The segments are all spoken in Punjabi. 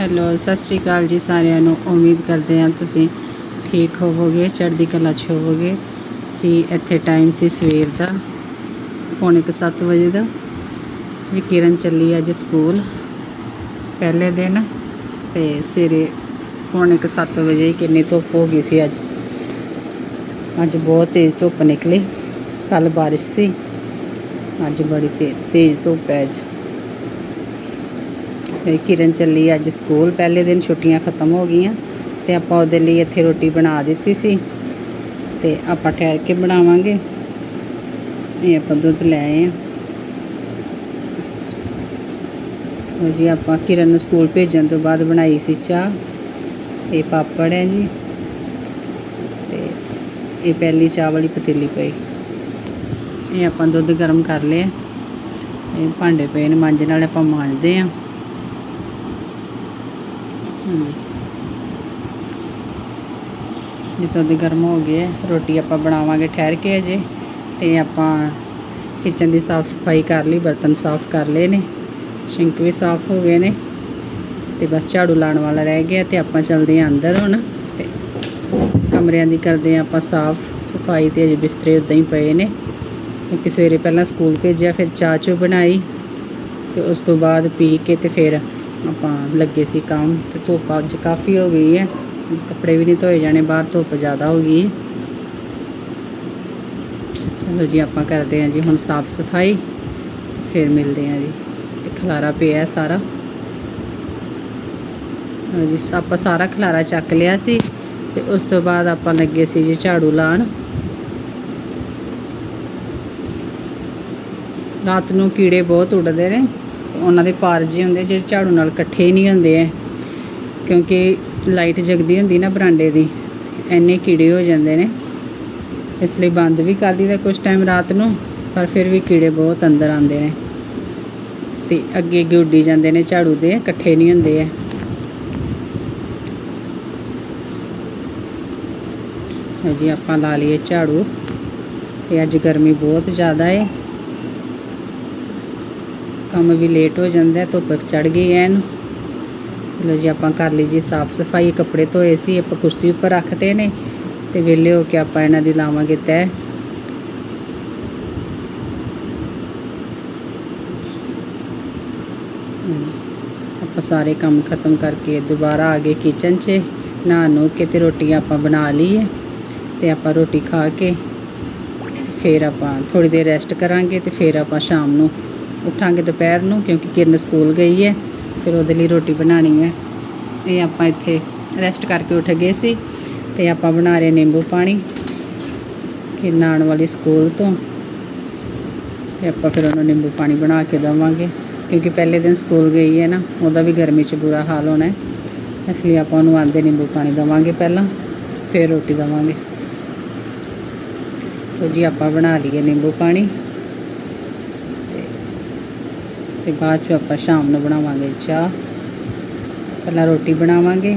ਹੈਲੋ, ਸਤਿ ਸ਼੍ਰੀ ਅਕਾਲ ਜੀ ਸਾਰਿਆਂ ਨੂੰ। ਉਮੀਦ ਕਰਦੇ ਹਾਂ ਤੁਸੀਂ ਠੀਕ ਹੋਵੋਗੇ, ਚੜ੍ਹਦੀ ਕਲਾ 'ਚ ਹੋਵੋਗੇ। ਜੀ, ਇੱਥੇ ਟਾਈਮ ਸੀ ਸਵੇਰ ਦਾ, ਪੌਣੇ ਕੁ ਸੱਤ ਵਜੇ ਦਾ। ਜੀ, ਕਿਰਨ ਚੱਲੀ ਅੱਜ ਸਕੂਲ, ਪਹਿਲੇ ਦਿਨ। ਤੇ ਸਵੇਰੇ ਪੌਣੇ ਕੁ ਸੱਤ ਵਜੇ ਕਿੰਨੀ ਧੁੱਪ ਹੋ ਗਈ ਸੀ ਅੱਜ। ਅੱਜ ਬਹੁਤ ਤੇਜ਼ ਧੁੱਪ ਨਿਕਲੀ। ਕੱਲ ਬਾਰਿਸ਼ ਸੀ। ਅੱਜ ਬੜੀ ਤੇ- ਤੇਜ਼ ਧੁੱਪ ਹੈ ਅੱਜ। ਕਿਰਨ ਚੱਲੀ ਅੱਜ ਸਕੂਲ, ਪਹਿਲੇ ਦਿਨ ਛੁੱਟੀਆਂ ਖਤਮ ਹੋ ਗਈਆਂ ਤੇ ਆਪਾਂ ਉਹਦੇ ਲਈ ਇੱਥੇ ਰੋਟੀ ਬਣਾ ਦਿੱਤੀ ਸੀ ਤੇ ਆਪਾਂ ਠਹਿਰ ਕੇ ਬਣਾਵਾਂਗੇ। ਇਹ ਆਪਾਂ ਦੁੱਧ ਲੈ ਆਏ ਆ ਉਹ ਜੀ, ਆਪਾਂ ਕਿਰਨ ਨੂੰ ਸਕੂਲ ਭੇਜਣ ਤੋਂ ਬਾਅਦ ਬਣਾਈ ਸੀ ਚਾਹ। ਇਹ ਪਾਪੜ ਹੈ ਜੀ ਤੇ ਇਹ ਪਹਿਲੀ ਚਾਹ ਵਾਲੀ ਪਤੀਲੀ ਪਈ। ਇਹ ਆਪਾਂ ਦੁੱਧ ਗਰਮ ਕਰ ਲਿਆ। ਇਹ ਭਾਂਡੇ ਪਏ ਨੇ, ਮਾਂਜਣ ਵਾਲੇ ਆਪਾਂ ਮਾਂਜਦੇ ਆ ਜਿੱਦਾਂ ਦੇ ਗਰਮ ਹੋ ਗਏ ਹੈ, ਰੋਟੀ ਆਪਾਂ ਬਣਾਵਾਂਗੇ ਠਹਿਰ ਕੇ ਅਜੇ ਤੇ ਆਪਾਂ ਕਿਚਨ ਦੀ ਸਾਫ਼ ਸਫ਼ਾਈ ਕਰ ਲਈ ਬਰਤਨ ਸਾਫ਼ ਕਰ ਲਏ ਨੇ ਸਿੰਕ ਵੀ ਸਾਫ਼ ਹੋ ਗਏ ਨੇ ਤੇ ਬਸ ਝਾੜੂ ਲਾਉਣ ਵਾਲਾ ਰਹਿ ਗਿਆ ਤੇ ਆਪਾਂ ਚੱਲਦੇ ਹਾਂ ਅੰਦਰ ਹੁਣ ਤੇ ਕਮਰਿਆਂ ਦੀ ਕਰਦੇ ਹਾਂ ਆਪਾਂ ਸਾਫ਼ ਸਫ਼ਾਈ ਤੇ ਅਜੇ ਬਿਸਤਰੇ ਉਦਾਂ ਹੀ ਪਏ ਨੇ ਕਿਉਂਕਿ ਸਵੇਰੇ ਪਹਿਲਾਂ ਸਕੂਲ ਭੇਜਿਆ ਫਿਰ ਚਾਹ ਚੂ ਬਣਾਈ ਤੇ ਉਸ ਤੋਂ ਬਾਅਦ ਪੀ ਕੇ ਤੇ ਫਿਰ ਆਪਾਂ ਲੱਗੇ ਸੀ ਕੰਮ ਤੇ ਧੁੱਪ ਅੱਜ ਕਾਫੀ ਹੋ ਗਈ ਹੈ। ਕੱਪੜੇ ਵੀ ਨਹੀਂ ਧੋਏ ਜਾਣੇ, ਬਾਹਰ ਧੁੱਪ ਜ਼ਿਆਦਾ ਹੋ ਗਈ। ਚਲੋ ਜੀ, ਆਪਾਂ ਕਰਦੇ ਹਾਂ ਜੀ ਹੁਣ ਸਾਫ਼ ਸਫ਼ਾਈ, ਫਿਰ ਮਿਲਦੇ ਹਾਂ ਜੀ। ਖਲਾਰਾ ਪਿਆ ਸਾਰਾ। ਜੀ, ਆਪਾਂ ਸਾਰਾ ਖਲਾਰਾ ਚੱਕ ਲਿਆ ਸੀ ਤੇ ਉਸ ਤੋਂ ਬਾਅਦ ਆਪਾਂ ਲੱਗੇ ਸੀ ਜੀ ਝਾੜੂ ਲਾਉਣ। ਰਾਤ ਨੂੰ ਕੀੜੇ ਬਹੁਤ ਉੱਡਦੇ ਨੇ। ਉਹਨਾਂ ਦੇ ਪਾਰ ਜਿਹੇ ਹੁੰਦੇ ਜਿਹੜੇ ਝਾੜੂ ਨਾਲ ਇਕੱਠੇ ਨਹੀਂ ਹੁੰਦੇ ਐ, ਕਿਉਂਕਿ ਲਾਈਟ ਜਗਦੀ ਹੁੰਦੀ ਨਾ ਬਰਾਂਡੇ ਦੀ ਐਨੇ ਕੀੜੇ ਹੋ ਜਾਂਦੇ ਨੇ। ਇਸ ਲਈ ਬੰਦ ਵੀ ਕਰ ਦਈਦਾ ਕੁਝ ਟਾਈਮ ਰਾਤ ਨੂੰ, ਪਰ ਫਿਰ ਵੀ ਕੀੜੇ ਬਹੁਤ ਅੰਦਰ ਆਉਂਦੇ ਨੇ। ਤੇ ਅੱਗੇ ਅੱਗੇ ਉੱਡੀ ਜਾਂਦੇ ਨੇ ਝਾੜੂ ਦੇ, ਇਕੱਠੇ ਨਹੀਂ ਹੁੰਦੇ ਐ। ਜੀ, ਆਪਾਂ ਲਾ ਲਈਏ ਝਾੜੂ। ਤੇ ਅੱਜ ਗਰਮੀ ਬਹੁਤ ਜ਼ਿਆਦਾ ਏ ਕੰਮ ਵੀ ਲੇਟ ਹੋ ਜਾਂਦਾ, ਧੁੱਪ ਚੜ ਗਈ ਐਨ। ਚਲੋ ਜੀ, ਆਪਾਂ ਕਰ ਲਈ ਜੀ ਸਾਫ਼ ਸਫ਼ਾਈ, ਕੱਪੜੇ ਧੋਏ ਸੀ, ਆਪਾਂ ਕੁਰਸੀ ਉੱਪਰ ਰੱਖਦੇ ਨੇ ਤੇ ਵਿਹਲੇ ਹੋ ਕੇ ਆਪਾਂ ਇਹਨਾਂ ਦੀ ਲਾਵਾਂਗੇ ਤੈਅ ਆਪਾਂ ਸਾਰੇ ਕੰਮ ਖਤਮ ਕਰਕੇ ਦੁਬਾਰਾ ਆ ਗਏ ਕਿਚਨ 'ਚ। ਨਹਾ ਨੂ ਕੇ ਤੇ ਰੋਟੀ ਆਪਾਂ ਬਣਾ ਲਈ ਹੈ ਤੇ ਆਪਾਂ ਰੋਟੀ ਖਾ ਕੇ ਫਿਰ ਆਪਾਂ ਥੋੜੀ ਦੇਰ ਰੈਸਟ ਕਰਾਂਗੇ ਤੇ ਫਿਰ ਆਪਾਂ ਸ਼ਾਮ ਨੂੰ ਉੱਠਾਂਗੇ ਦੁਪਹਿਰ ਨੂੰ ਕਿਉਂਕਿ ਕਿਰਨ ਸਕੂਲ ਗਈ ਹੈ, ਫਿਰ ਉਹਦੇ ਲਈ ਰੋਟੀ ਬਣਾਉਣੀ ਹੈ। ਇਹ ਆਪਾਂ ਇੱਥੇ ਰੈਸਟ ਕਰਕੇ ਉੱਠ ਗਏ ਸੀ ਤੇ ਆਪਾਂ ਬਣਾ ਰਹੇ ਨਿੰਬੂ ਪਾਣੀ ਕਿਰਨ ਆਉਣ ਵਾਲੀ ਸਕੂਲ ਤੋਂ ਤੇ ਆਪਾਂ ਫਿਰ ਉਹਨੂੰ ਨਿੰਬੂ ਪਾਣੀ ਬਣਾ ਕੇ ਦੇਵਾਂਗੇ। ਕਿਉਂਕਿ ਪਹਿਲੇ ਦਿਨ ਸਕੂਲ ਗਈ ਹੈ ਨਾ, ਉਹਦਾ ਵੀ ਗਰਮੀ 'ਚ ਬੁਰਾ ਹਾਲ ਹੋਣਾ ਹੈ। ਇਸ ਲਈ ਆਪਾਂ ਉਹਨੂੰ ਆਂਦੇ ਨਿੰਬੂ ਪਾਣੀ ਦੇਵਾਂਗੇ ਪਹਿਲਾਂ, ਫਿਰ ਰੋਟੀ ਦੇਵਾਂਗੇ। ਤੋ ਜੀ, ਆਪਾਂ ਬਣਾ ਲਈਏ ਨਿੰਬੂ ਪਾਣੀ। ਤੇ ਬਾਅਦ ਚ ਆਪਾਂ ਸ਼ਾਮ ਨੂੰ ਬਣਾਵਾਂਗੇ ਚਾਹ। ਪਹਿਲਾਂ ਰੋਟੀ ਬਣਾਵਾਂਗੇ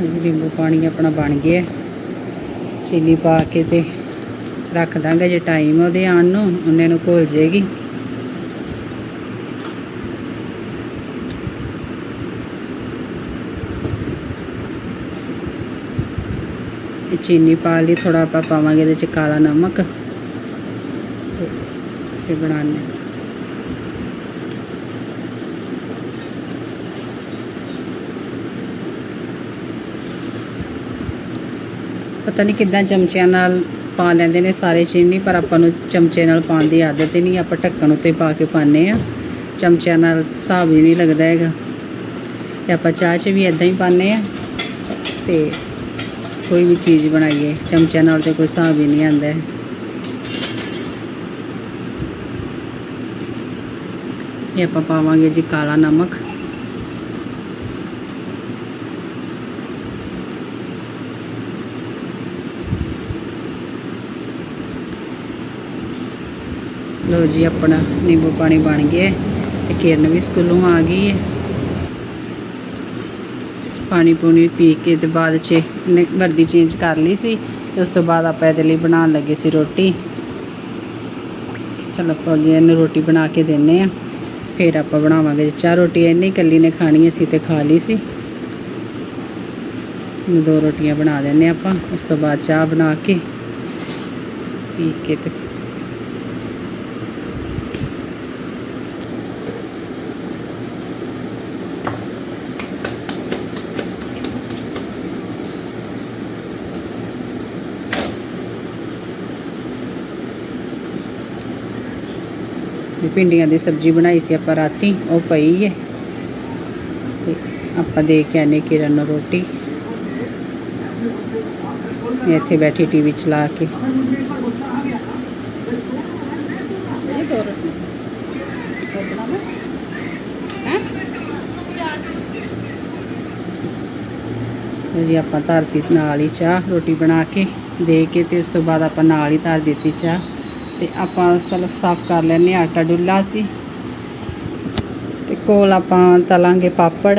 ਇਹ ਨਿੰਬੂ ਪਾਣੀ ਆਪਣਾ ਬਣ ਗਿਆ। ਚੀਨੀ ਪਾ ਕੇ ਤੇ ਰੱਖ ਦਾਂਗੇ ਜੇ ਟਾਈਮ ਉਹਦੇ ਆਉਣ ਨੂੰ, ਉਹਨੇ ਨੂੰ ਘੁਲ ਜੇਗੀ। ਇਹ ਚੀਨੀ ਪਾ ਲਈ ਥੋੜਾ ਆਪਾਂ ਪਾਵਾਂਗੇ ਇਹਦੇ ਚ ਕਾਲਾ ਨਮਕ। ਤੇ ਫਿਰ ਪਤਾ ਨਹੀਂ ਕਿੱਦਾਂ ਚਮਚਿਆਂ ਨਾਲ ਪਾ ਲੈਂਦੇ ਨੇ ਸਾਰੇ ਚੀਨੀ ਪਰ ਆਪਾਂ ਨੂੰ ਚਮਚੇ ਨਾਲ ਪਾਉਣ ਦੀ ਆਦਤ ਹੀ ਨਹੀਂ ਆਪਾਂ ਢੱਕਣ ਉੱਤੇ ਪਾ ਕੇ ਪਾਉਂਦੇ ਆ ਚਮਚਿਆਂ ਨਾਲ ਹਿਸਾਬ ਹੀ ਨਹੀਂ ਲੱਗਦਾ ਹੈਗਾ। ਤੇ ਆਪਾਂ ਚਾਹ 'ਚ ਵੀ ਇਦਾਂ ਹੀ ਪਾਉਂਦੇ ਆ ਤੇ ਕੋਈ ਵੀ ਚੀਜ਼ ਬਣਾਈਏ, ਚਮਚਿਆਂ ਨਾਲ ਤੇ ਕੋਈ ਹਿਸਾਬ ਹੀ ਨਹੀਂ ਆਉਂਦਾ ਇਹ ਆਪਾਂ ਪਾਵਾਂਗੇ ਜੀ ਕਾਲਾ ਨਮਕ। ਲੋ ਜੀ, ਆਪਣਾ ਨਿੰਬੂ ਪਾਣੀ ਬਣ ਗਿਆ ਹੈ ਤੇ ਕਿਰਨ ਵੀ ਸਕੂਲੋਂ ਆ ਗਈ ਹੈ। ਪਾਣੀ ਪੂਣੀ ਪੀ ਕੇ ਤੇ ਬਾਅਦ 'ਚ ਵਰਦੀ ਚੇਂਜ ਕਰ ਲਈ ਸੀ ਤੇ ਉਸ ਤੋਂ ਬਾਅਦ ਆਪਾਂ ਇਹਦੇ ਲਈ ਬਣਾਉਣ ਲੱਗੇ ਸੀ ਰੋਟੀ। ਚਲੋ ਆਪਾਂ ਇਹਨੂੰ ਰੋਟੀ ਬਣਾ ਕੇ ਦਿੰਨੇ ਆ ਫਿਰ ਆਪਾਂ ਬਣਾਵਾਂਗੇ ਚਾਹ ਰੋਟੀ। ਇਹਨੇ ਇਕੱਲੀ ਨੇ ਖਾਣੀ ਸੀ ਤੇ ਖਾ ਲਈ ਸੀ। ਦੋ ਰੋਟੀਆਂ ਬਣਾ ਦਿੰਨੇ ਆਪਾਂ। ਉਸ ਤੋਂ ਬਾਅਦ ਚਾਹ ਬਣਾ ਕੇ ਪੀ ਕੇ ਤੇ ਭਿੰਡੀਆਂ ਦੀ ਸਬਜ਼ੀ ਬਣਾਈ ਸੀ ਆਪਾਂ ਰਾਤੀ ਉਹ ਪਈ ਹੈ ਤੇ ਆਪਾਂ ਦੇ ਕੇ ਆਨੇ ਕਿਰਨ ਨੂੰ ਰੋਟੀ। ਇੱਥੇ ਬੈਠੀ ਟੀਵੀ ਚਲਾ ਕੇ। ਜੀ ਆਪਾਂ ਧਰਤੀ ਨਾਲ ਹੀ ਚਾਹ ਰੋਟੀ ਬਣਾ ਕੇ ਦੇ ਕੇ ਤੇ ਉਸ ਤੋਂ ਬਾਅਦ ਆਪਾਂ ਨਾਲ ਹੀ ਧਰ ਦਿੱਤੀ ਚਾਹ। ਤੇ ਆਪਾਂ ਸਲਫ ਸਾਫ਼ ਕਰ ਲੈਨੇ ਆਟਾ ਡੁੱਲਾ ਸੀ। ਤੇ ਕੋਲ ਆਪਾਂ ਤਲਾਂਗੇ ਪਾਪੜ।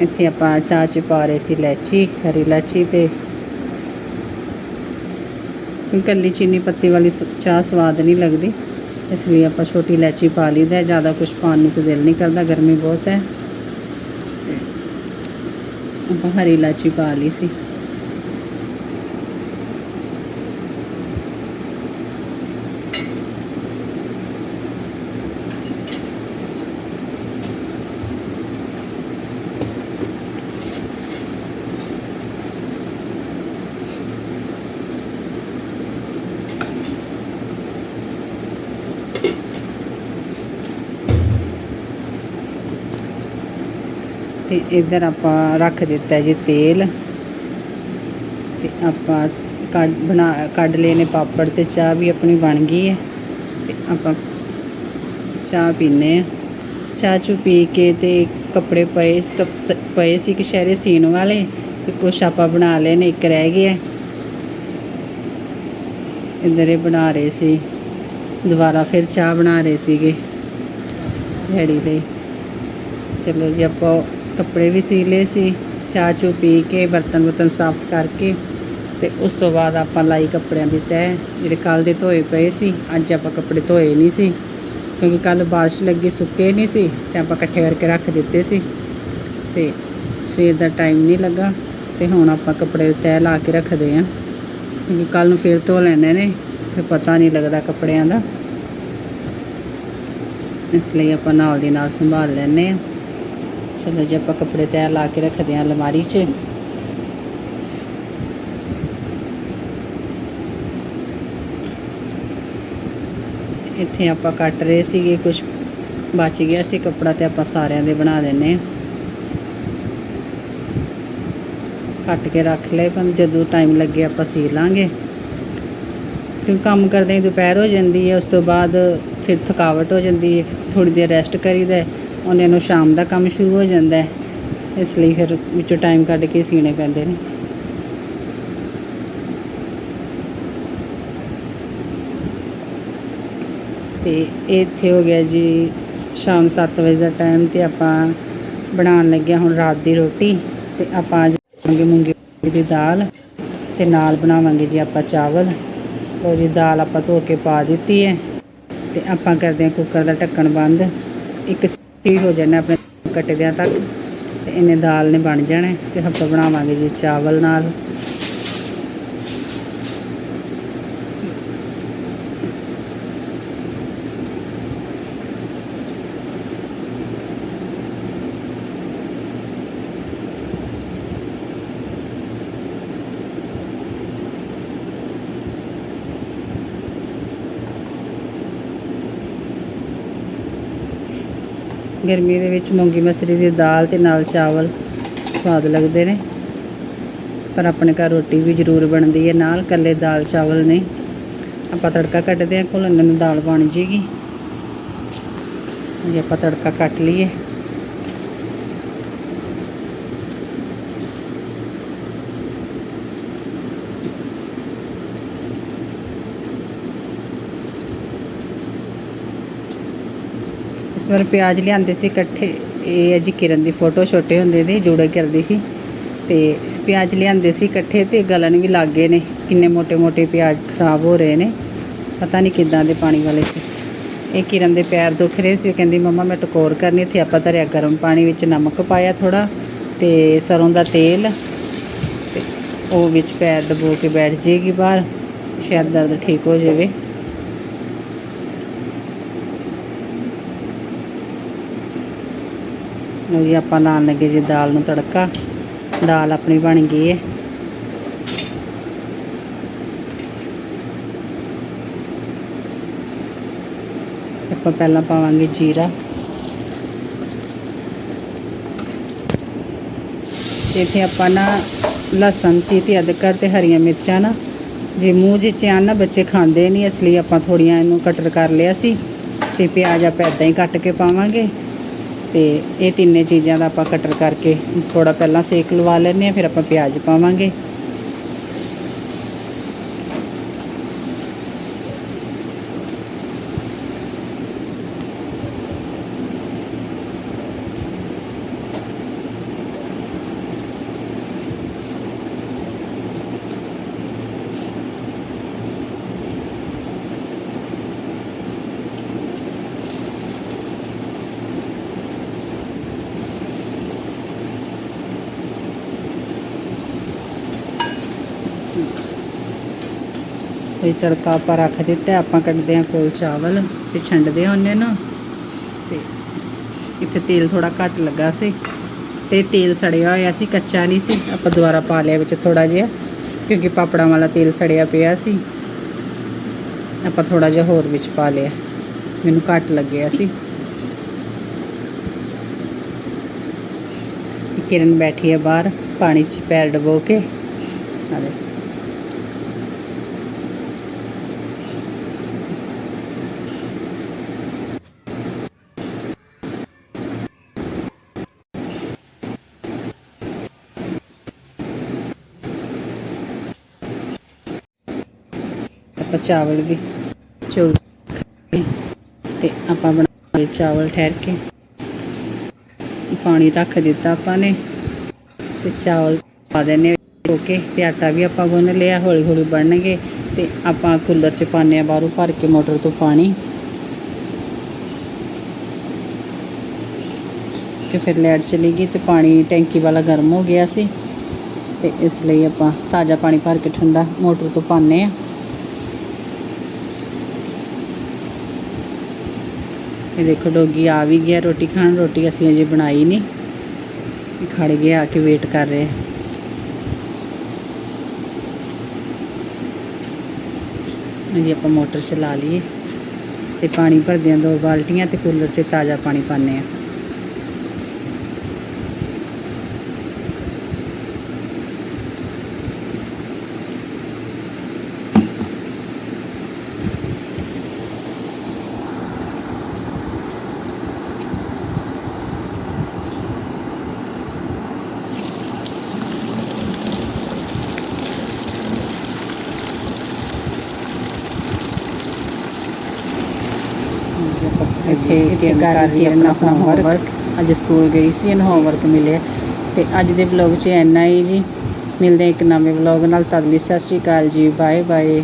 ਇੱਥੇ ਆਪਾਂ ਚਾਹ ਚ ਪਾ ਰਹੇ ਸੀ ਇਲਾਚੀ ਹਰੀ ਇਲਾਚੀ ਤੇ ਇਕੱਲੀ ਚੀਨੀ ਪੱਤੀ ਵਾਲੀ ਸ- ਚਾਹ ਸਵਾਦ ਨਹੀਂ ਲੱਗਦੀ। ਇਸ ਲਈ ਆਪਾਂ ਛੋਟੀ ਇਲਾਚੀ ਪਾ ਲਈਦਾ ਜ਼ਿਆਦਾ ਕੁਝ ਪਾਉਣ ਨੂੰ ਕੋਈ ਦਿਲ ਨਹੀਂ ਕਰਦਾ। ਗਰਮੀ ਬਹੁਤ ਹੈ। ਆਪਾਂ ਹਰੀ ਇਲਾਚੀ ਪਾ ਲਈ ਸੀ। ਤੇ ਇੱਧਰ ਆਪਾਂ ਰੱਖ ਦਿੱਤਾ ਜੀ ਤੇਲ। ਤੇ ਆਪਾਂ ਕੱਢ ਬਣਾ, ਕੱਢ ਲਏ ਨੇ ਪਾਪੜ ਤੇ ਚਾਹ ਵੀ ਆਪਣੀ ਬਣ ਗਈ ਹੈ। ਤੇ ਆਪਾਂ ਚਾਹ ਪੀਨੇ ਆ ਚਾਹ ਚੂ ਪੀ ਕੇ ਤੇ ਕੱਪੜੇ ਪਏ, ਕੱਪ ਸ- ਪਏ ਸੀ ਕਿ ਸੀਨ ਵਾਲੇ। ਤੇ ਕੁਛ ਆਪਾਂ ਬਣਾ ਲਏ ਨੇ, ਇੱਕ ਰਹਿ ਗਿਆ। ਇੱਧਰ ਇਹ ਬਣਾ ਰਹੇ ਸੀ। ਦੁਬਾਰਾ ਫਿਰ ਚਾਹ ਬਣਾ ਰਹੇ ਸੀਗੇ। ਡੈਡੀ ਲਈ ਚਲੋ ਜੀ, ਆਪਾਂ ਕੱਪੜੇ ਵੀ ਸੀ ਲਏ ਸੀ, ਚਾਹ ਚੂ ਪੀ ਕੇ, ਬਰਤਨ ਬਰਤਨ ਸਾਫ਼ ਕਰਕੇ ਤੇ ਉਸ ਤੋਂ ਬਾਅਦ ਆਪਾਂ ਲਾਈ ਕੱਪੜਿਆਂ ਦੀ ਤੈਅ ਜਿਹੜੇ ਕੱਲ ਦੇ ਧੋਏ ਪਏ ਸੀ, ਅੱਜ ਆਪਾਂ ਕੱਪੜੇ ਧੋਏ ਨਹੀਂ ਸੀ, ਕਿਉਂਕਿ ਕੱਲ ਬਾਰਿਸ਼ ਲੱਗੀ, ਸੁੱਕੇ ਨਹੀਂ ਸੀ ਤੇ ਆਪਾਂ ਇਕੱਠੇ ਕਰਕੇ ਰੱਖ ਦਿੱਤੇ ਸੀ ਤੇ ਸਵੇਰ ਦਾ ਟਾਈਮ ਨਹੀਂ ਲੱਗਾ ਤੇ ਹੁਣ ਆਪਾਂ ਕੱਪੜੇ ਤੈਅ ਲਾ ਕੇ ਰੱਖਦੇ ਆਂ ਕਿਉਂਕਿ ਕੱਲ ਨੂੰ ਫੇਰ ਧੋ ਲੈਣੇ ਨੇ, ਫਿਰ ਪਤਾ ਨਹੀਂ ਲੱਗਦਾ ਕੱਪੜਿਆਂ ਦਾ। ਇਸ ਲਈ ਆਪਾਂ ਨਾਲ ਦੀ ਨਾਲ ਸੰਭਾਲ ਲੈਨੇ ਆ ਚਲੋ ਜੀ ਆਪਾਂ ਕੱਪੜੇ ਤੈਅ ਲਾ ਕੇ ਰੱਖਦੇ ਹਾਂ ਅਲਮਾਰੀ 'ਚ। ਇੱਥੇ ਆਪਾਂ ਕੱਟ ਰਹੇ ਸੀਗੇ ਕੁਝ ਬਚ ਗਿਆ ਸੀ ਕੱਪੜਾ ਤੇ ਆਪਾਂ ਸਾਰਿਆਂ ਦੇ ਬਣਾ ਦਿੰਨੇ ਆ ਕੱਟ ਕੇ ਰੱਖ ਲਏ, ਪਰ ਜਦੋਂ ਟਾਈਮ ਲੱਗੇ ਆਪਾਂ ਸੀ ਲਾਂਗੇ। ਕਿਉਂਕਿ ਕੰਮ ਕਰਦੇ ਹੀ ਦੁਪਹਿਰ ਹੋ ਜਾਂਦੀ ਹੈ, ਉਸ ਤੋਂ ਬਾਅਦ ਫਿਰ ਥਕਾਵਟ ਹੋ ਜਾਂਦੀ ਹੈ ਥੋੜੀ ਦੇਰ ਰੈਸਟ ਕਰੀਦਾ ਹੈ। ਉਹਨੇ ਨੂੰ ਸ਼ਾਮ ਦਾ ਕੰਮ ਸ਼ੁਰੂ ਹੋ ਜਾਂਦਾ ਹੈ। ਇਸ ਲਈ ਫਿਰ ਵਿੱਚੋਂ ਟਾਈਮ ਕੱਢ ਕੇ ਸੀਣੇ ਪੈਂਦੇ ਨੇ। ਤੇ ਇਹ ਇੱਥੇ ਹੋ ਗਿਆ ਜੀ, ਸ਼ਾਮ 7 ਵਜੇ ਦਾ ਟਾਈਮ ਤੇ ਆਪਾਂ ਬਣਾਉਣ ਲੱਗਿਆ ਹੁਣ ਰਾਤ ਦੀ ਰੋਟੀ। ਤੇ ਆਪਾਂ ਅੱਜ ਬਣਾਵਾਂਗੇ ਮੂੰਗੀ ਦੀ ਦਾਲ ਤੇ ਨਾਲ ਬਣਾਵਾਂਗੇ ਜੀ ਆਪਾਂ ਚਾਵਲ। ਲੋ ਜੀ, ਦਾਲ ਆਪਾਂ ਧੋ ਕੇ ਪਾ ਦਿੱਤੀ ਹੈ। ਤੇ ਆਪਾਂ ਕਰਦੇ ਹਾਂ ਕੁੱਕਰ ਦਾ ਢੱਕਣ ਬੰਦ। ਇੱਕ ਠੀਕ ਹੋ ਜਾਣਾ ਆਪਣੇ ਕੱਟਦਿਆਂ ਤੱਕ ਤੇ ਇਹਨੇ ਦਾਲ ਨੇ ਬਣ ਜਾਣਾ ਹੈ ਤੇ ਆਪਾਂ ਬਣਾਵਾਂਗੇ ਜੀ ਚਾਵਲ ਨਾਲ। ਗਰਮੀ ਦੇ ਵਿੱਚ ਮੂੰਗੀ ਮਸਰੀ ਦੀ ਦਾਲ ਤੇ ਨਾਲ ਚਾਵਲ ਸਵਾਦ ਲੱਗਦੇ ਨੇ। ਪਰ ਆਪਣੇ ਘਰ ਰੋਟੀ ਵੀ ਜ਼ਰੂਰ ਬਣਦੀ ਹੈ। ਨਾਲ ਕੱਲੇ ਦਾਲ ਚਾਵਲ ਨੇ। ਆਪਾਂ ਤੜਕਾ ਕੱਟਦੇ ਹਾਂ। ਘੋਲਣ ਨੂੰ ਦਾਲ ਬਣ ਜੇਗੀ। ਜੇ ਆਪਾਂ ਤੜਕਾ ਕੱਟ ਲਈਏ। ਸਵਰ ਪਿਆਜ਼ ਲਿਆਂਦੇ ਸੀ ਇਕੱਠੇ। ਇਹ ਹੈ ਜੀ ਕਿਰਨ ਦੀ ਫੋਟੋ, ਛੋਟੇ ਹੁੰਦੇ ਦੀ, ਜੁੜੇ ਕਰਦੀ ਸੀ। ਤੇ ਪਿਆਜ਼ ਲਿਆਂਦੇ ਸੀ ਇਕੱਠੇ ਤੇ ਗਲਣ ਵੀ ਲੱਗ ਨੇ। ਕਿੰਨੇ ਮੋٹے-ਮੋٹے ਪਿਆਜ਼ ਖਰਾਬ ਹੋ ਰਹੇ ਨੇ। ਪਤਾ ਨਹੀਂ ਕਿੱਦਾਂ ਦੇ ਪਾਣੀ ਵਾਲੇ ਸੀ। ਇਹ ਕਿਰਨ ਦੇ ਪੈਰ ਦੁਖ ਰਹੇ ਸੀ। ਉਹ ਕਹਿੰਦੀ, ਮੰਮਾ, ਮੈਂ ਟਕੋਰ ਕਰਨੀ ਇੱਥੇ। ਆਪਾਂ ਧਰਿਆ ਗਰਮ ਪਾਣੀ ਵਿੱਚ ਨਮਕ ਪਾਇਆ ਥੋੜਾ ਤੇ ਸਰੋਂ ਦਾ ਤੇਲ ਤੇ ਉਹ ਵਿੱਚ ਪੈਰ ਦਬੋ ਕੇ ਬੈਠ ਜੇਗੀ ਬਾਹਰ। ਸ਼ਾਇਦ ਦਰਦ ਠੀਕ ਹੋ ਜਾਵੇ। ਲਓ ਜੀ ਆਪਾਂ ਲਾਉਣ ਲੱਗੇ ਜੀ ਦਾਲ ਨੂੰ ਤੜਕਾ। ਦਾਲ ਆਪਣੀ ਬਣ ਗਈ ਹੈ ਆਪਾਂ ਪਹਿਲਾਂ ਪਾਵਾਂਗੇ ਜੀਰਾ। ਇੱਥੇ ਆਪਾਂ ਨਾ ਲਸਣ ਸੀ ਤੇ ਅਦਰਕ ਤੇ ਹਰੀਆਂ ਮਿਰਚਾਂ ਨਾ। ਜੇ ਮੂੰਹ ਜਿਹੇ 'ਚ ਆਉਣ ਨਾ ਬੱਚੇ ਖਾਂਦੇ ਨਹੀਂ ਇਸ ਲਈ ਆਪਾਂ ਥੋੜੀਆਂ ਇਹਨੂੰ ਕਟਰ ਕਰ ਲਿਆ ਸੀ। ਤੇ ਪਿਆਜ਼ ਆਪਾਂ ਇਦਾਂ ਹੀ ਕੱਟ ਕੇ ਪਾਵਾਂਗੇ। ਤੇ ਇਹ ਤਿੰਨੇ ਚੀਜ਼ਾਂ ਦਾ ਆਪਾਂ ਕਟਰ ਕਰਕੇ ਥੋੜਾ ਪਹਿਲਾਂ ਸੇਕ ਲਵਾ ਲੈਂਦੇ ਆ ਫਿਰ ਆਪਾਂ ਪਿਆਜ਼ ਪਾਵਾਂਗੇ। ਇਹ ਤੜਕਾ ਆਪਾਂ ਰੱਖ ਦਿੱਤਾ ਆਪਾਂ ਕੱਢਦੇ ਹਾਂ ਕੋਲ ਚਾਵਲ ਤੇ ਛੰਡਦੇ ਹਾਂ ਉਹਨੇ ਨੂੰ। ਤੇ ਇੱਥੇ ਤੇਲ ਥੋੜਾ ਘੱਟ ਲੱਗਾ ਸੀ ਤੇ ਤੇਲ ਸੜਿਆ ਹੋਇਆ ਸੀ, ਕੱਚਾ ਨਹੀਂ ਸੀ। ਆਪਾਂ ਦੁਬਾਰਾ ਪਾ ਲਿਆ ਵਿੱਚ ਥੋੜਾ ਜਿਹਾ, ਕਿਉਂਕਿ ਪਾਪੜਾਂ ਵਾਲਾ ਤੇਲ ਸੜਿਆ ਪਿਆ ਸੀ। ਆਪਾਂ ਥੋੜਾ ਜਿਹਾ ਹੋਰ ਵਿੱਚ ਪਾ ਲਿਆ। ਮੈਨੂੰ ਘੱਟ ਲੱਗਿਆ ਸੀ। ਕਿਰਨ ਬੈਠੀ ਹੈ ਬਾਹਰ, ਪਾਣੀ 'ਚ ਪੈਰ ਡਬੋ ਕੇ। ਆ ਆਪਾਂ ਚਾਵਲ ਵੀ ਚੋਲ ਤੇ ਆਪਾਂ ਬਣਾਏ ਚਾਵਲ ਠਹਿਰ ਕੇ। ਪਾਣੀ ਰੱਖ ਦਿੱਤਾ ਆਪਾਂ ਨੇ ਤੇ ਚਾਵਲ ਪਾ ਦੇਣੇ ਓਕੇ ਤੇ ਆਟਾ ਵੀ ਆਪਾਂ ਗੁੰਨ ਲਿਆ ਹੌਲੀ ਹੌਲੀ ਬਣਨਗੇ ਤੇ ਆਪਾਂ ਕੂਲਰ 'ਚ ਪਾਉਂਦੇ ਆ ਬਾਹਰੋਂ ਭਰ ਕੇ ਮੋਟਰ ਤੋਂ ਪਾਣੀ। ਕਿ ਫਿਰ ਲਾਈਟ ਚਲੀ ਗਈ ਤੇ ਪਾਣੀ ਟੈਂਕੀ ਵਾਲਾ ਗਰਮ ਹੋ ਗਿਆ ਸੀ ਤੇ ਇਸ ਲਈ ਆਪਾਂ ਤਾਜ਼ਾ ਪਾਣੀ ਭਰ ਕੇ ਠੰਡਾ ਮੋਟਰ ਤੋਂ ਪਾਉਂਦੇ ਆ ਇਹ ਦੇਖੋ ਡੋਗੀ ਆ ਵੀ ਗਿਆ, ਰੋਟੀ ਖਾਣ, ਰੋਟੀ ਅਸੀਂ ਅਜੇ ਬਣਾਈ ਨਹੀਂ। ਇਹ ਖੜ ਗਿਆ ਆ ਕੇ ਵੇਟ ਕਰ ਰਹੇ ਜੀ ਆਪਾਂ ਮੋਟਰ ਚਲਾ ਲਈਏ। ਤੇ ਪਾਣੀ ਭਰਦੇ ਆ ਦੋ ਬਾਲਟੀਆਂ ਤੇ ਕੂਲਰ 'ਚ ਤਾਜ਼ਾ ਪਾਣੀ ਪਾਉਂਦੇ ਆ। ਇੱਥੇ ਇੱਥੇ ਕਰ ਆਪਣਾ ਹੋਮਵਰਕ ਅੱਜ ਸਕੂਲ ਗਈ ਸੀ ਇਹਨੂੰ ਹੋਮਵਰਕ ਮਿਲਿਆ। ਤੇ ਅੱਜ ਦੇ ਵਲੌਗ 'ਚ ਇੰਨਾ ਹੀ ਜੀ। ਮਿਲਦੇ ਇੱਕ ਨਵੇਂ ਵਲੌਗ ਨਾਲ। ਤਦ ਲਈ ਸਤਿ ਸ਼੍ਰੀ ਅਕਾਲ ਜੀ ਬਾਏ ਬਾਏ